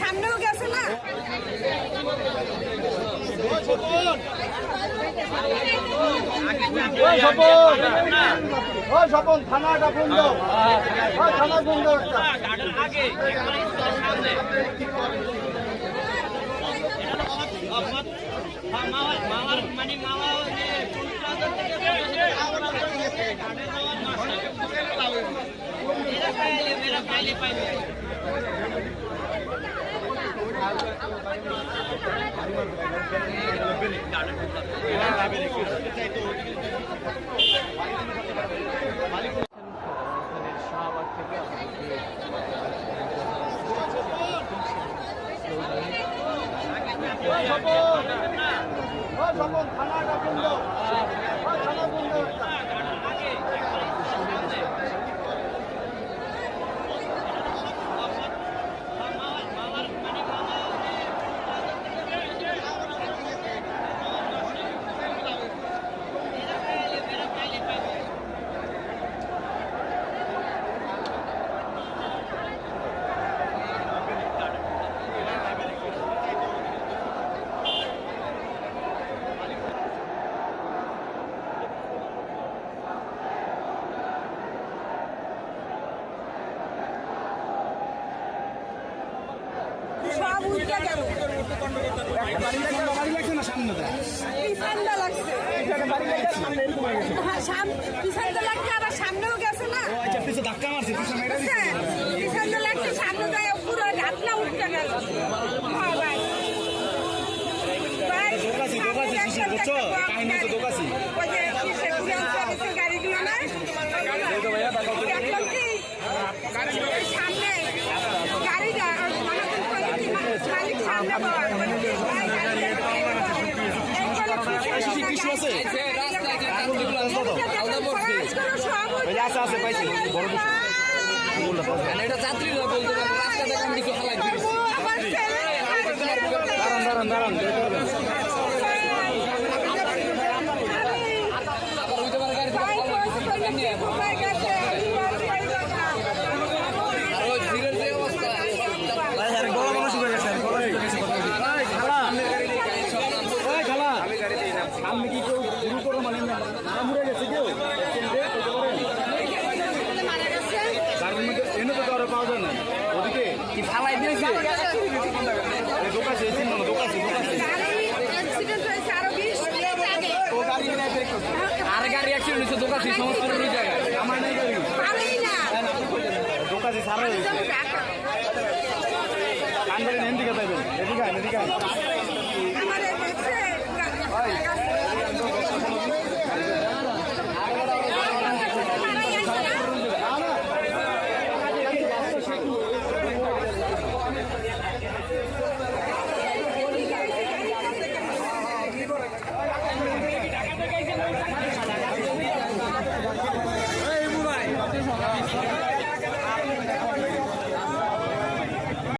সামনেও গেছে না? স্বপন। থানাটা ফোন দাও। থানা ফোন দাও একটা। ওই স্বপন ওই স্বপন থানাটা ফোন দাও ওই থানা ফোন দাও একটা। সব উল্টে গেল পিছনটা লাগছে হ্যাঁ, সাম- পিছনটা লাগছে আবার সামনেও গেছে না? বুঝছেন? পিছনটা লাগছে সামনে যায় পুরো ঢাকনা উল্টে গেল। হ্যাঁ, কিছু আছে আছে আছে পাইছি বড় এটা যাত্রী বলতে রাস্তা দেখান কিছু হালাই দাঁড়ান দাঁড়ান দাঁড়ান। নিয়ে বের করছে আর গাড়ি অ্যাক্সিডেন্ট হয়েছে দোকান সমস্ত জায়গায় আমার নাই গাড়ি। দোকাছে সারা হয়েছে কান ধরে এদিকে এদিকে।